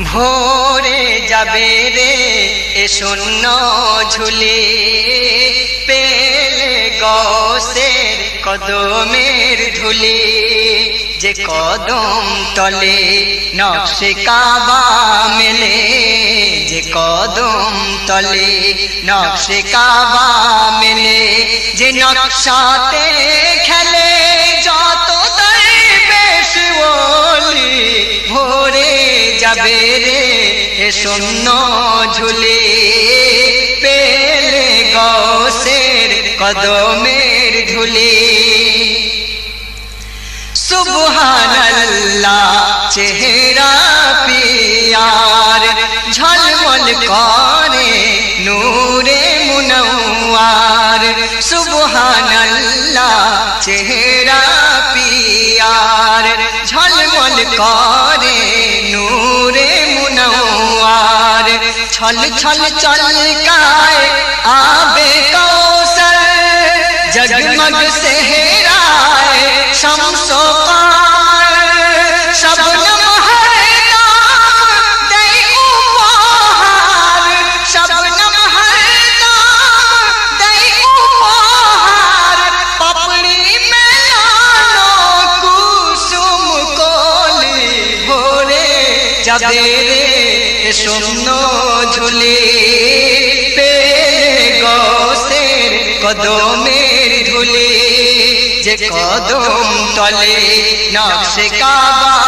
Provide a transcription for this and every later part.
ভোরে যাবে রে এ শূন্য ঝুলি। পেলে গসের কদমের ধুলি। যে কদম তলে নকশে কাবা মেলে। যে কদম তলে নকশে কাবা মেলে। যে নকশাতে খেলে যত বলি ভোরে যাবে রে এ শূন্য ঝুলি। পেলে গসের কদমের ধুলি সুবহানাল্লাহ, চেহারা পিয়ার, ঝলমল করে নূরে মুনওয়ার। সুবহানাল্লাহ, চেহারা পিয়ার ঝলমল করে নূরে মুনওয়ার ছল ছল চলকায় আবে কৌসর জগমগ সেহরায় যাবে রে শূন্য ঝুলি পে গসের কদমের ধুলি যে কদম তলে নকশে কাবা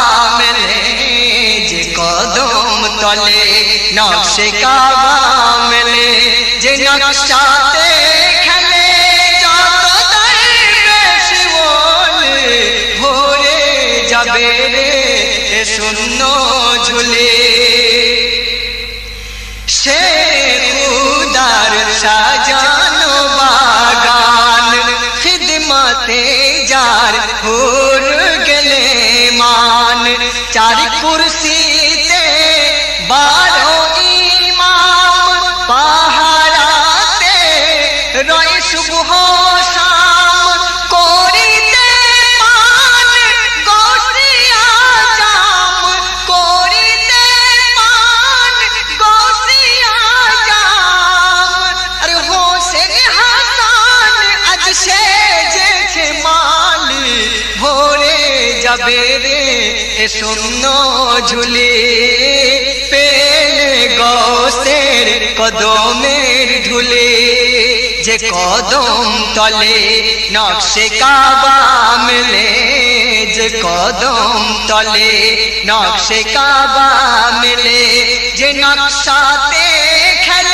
যাবে রে শূন্য ঝুলি পেলে গসের কদমের ধুলি, যে কদম তলে নকশে কাবা মেলে, যে কদম তলে নকশে কাবা মেলে, যে নকশাতে খেলে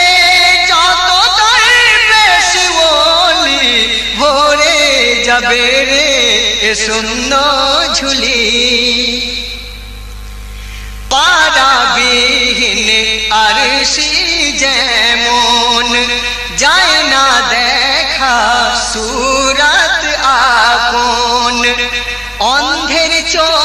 যাবে রে এ শূন্য ঝুলি। পারাবিহীন সি যেমন, যায় না দেখা সুরত আপন। অন্ধের চোখে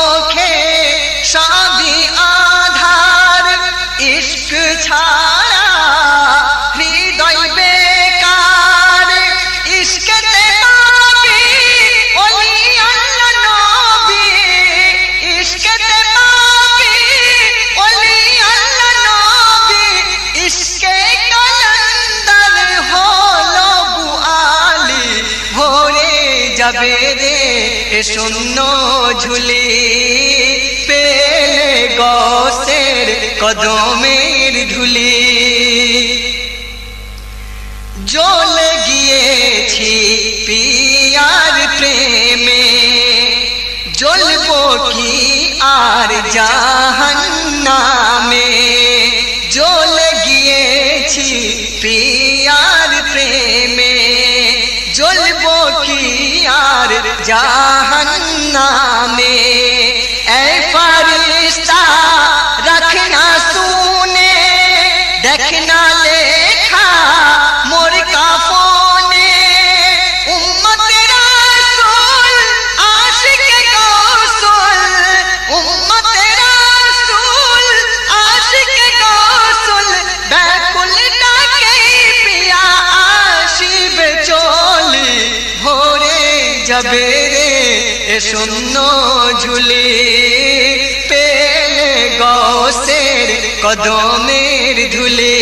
যাবে রে এ শূন্য ঝুলি পেলে গসের কদমের ধুলি। জ্বলে গিয়েছি পিয়ার প্রেমে, জ্বলব কি আর জাহান্নামে? জ্বলে গিয়েছি জ্বলব কি আর জাহান্নামে? এ ফারিস্তা যাবে রে এ শূন্য ঝুলি। পেলে গৌসের কদমের ধুলে।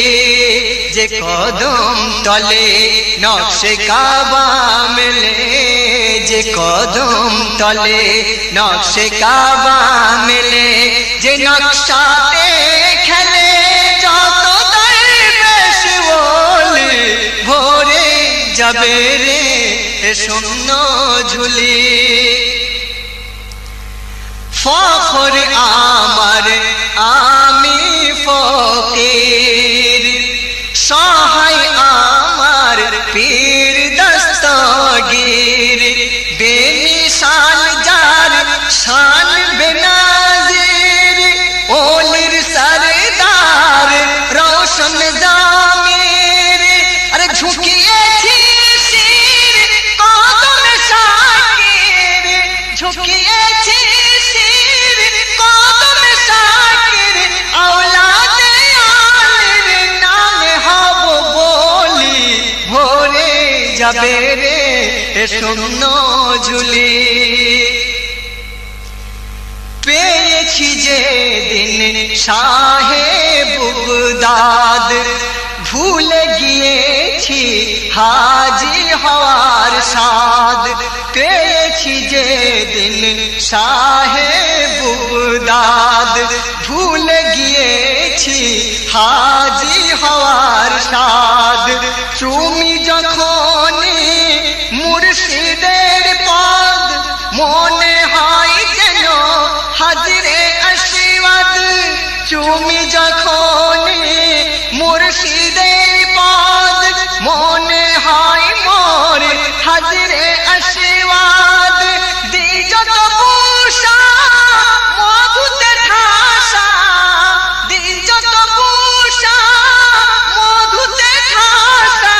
যে কদম তলে নকশে কাবা মেলে। যে কদম তলে নকশে কাবা মেলে। যে নকশাতে খেলে যত দরবেশ বলে ভোরে যাবে রে শূন্য ঝুলি। ফখর আমার আমি ফকির। সহায় যাবে রে শূন্য ঝুলি। পেয়েছি যে দিন শাহে বুগদাদ, ভুলে গিয়েছি হাজি হওয়ার সাদ পেয়েছি যে দিন শাহে বুগদাদ, ভুলে গিয়েছি হাজি হওয়ার সাদ তুমি যখন তুমি যখন মুর্শিদের পদ মনে হয় মোর হাজিরে আশীর্বাদ দিজত পুষা মধুতে ঠাসা দিজত পুষা মধুতে ঠাসা,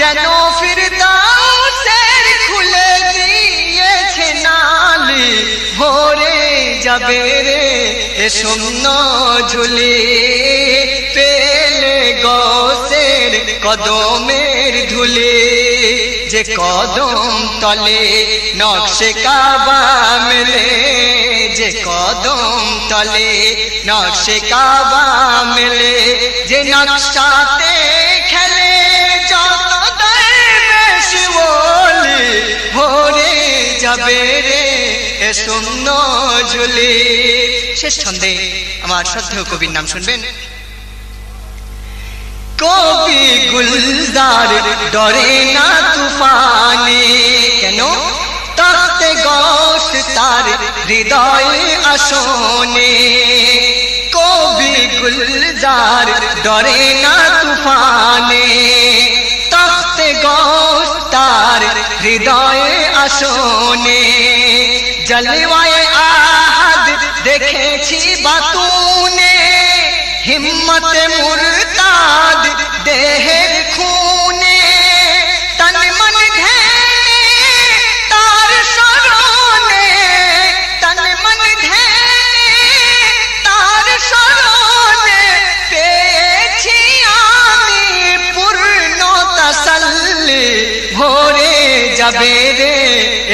যেন ফিরদাউসের খুলে দিয়েছে নালি, ভোরে যাবে রে শূন্য ঝুলি পেলে গসের কদমের ধুলি। যে কদম তলে নকশে কাবা মেলে। যে কদম তলে নকশে কাবা মেলে। যে নকশাতে খেলে যত দরবেশ বলি ভোরে যাবে রে। শূন্য ঝুলি শেষ ছন্দে আমার শ্রদ্ধেয় কবির নাম শুনবেন। কবি গুলজার ডরে না তুফানে। কেন? তাতে গস তার হৃদয় আসনে। কবি গুলজার ডরে না তুফানে। তখতে গস তার হৃদয় आशोने जलवाए आहद देखे छी बातूने हिम्मत मुर्ताद देहे যাবে রে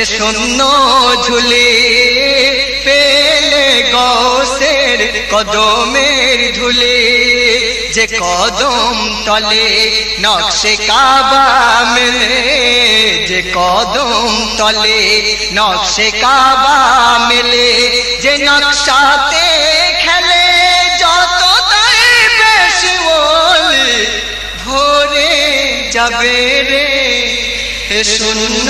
এ শূন্য ঝুলি। পেলে গৌসের কদমের ধুলি। যে কদম তলে নকশে কাবা মেলে। যে কদম তলে নকশে কাবা মেলে। যে নকশাতে খেলে যত বেশ বলি, ভোরে যাবে রে হে শূন্য।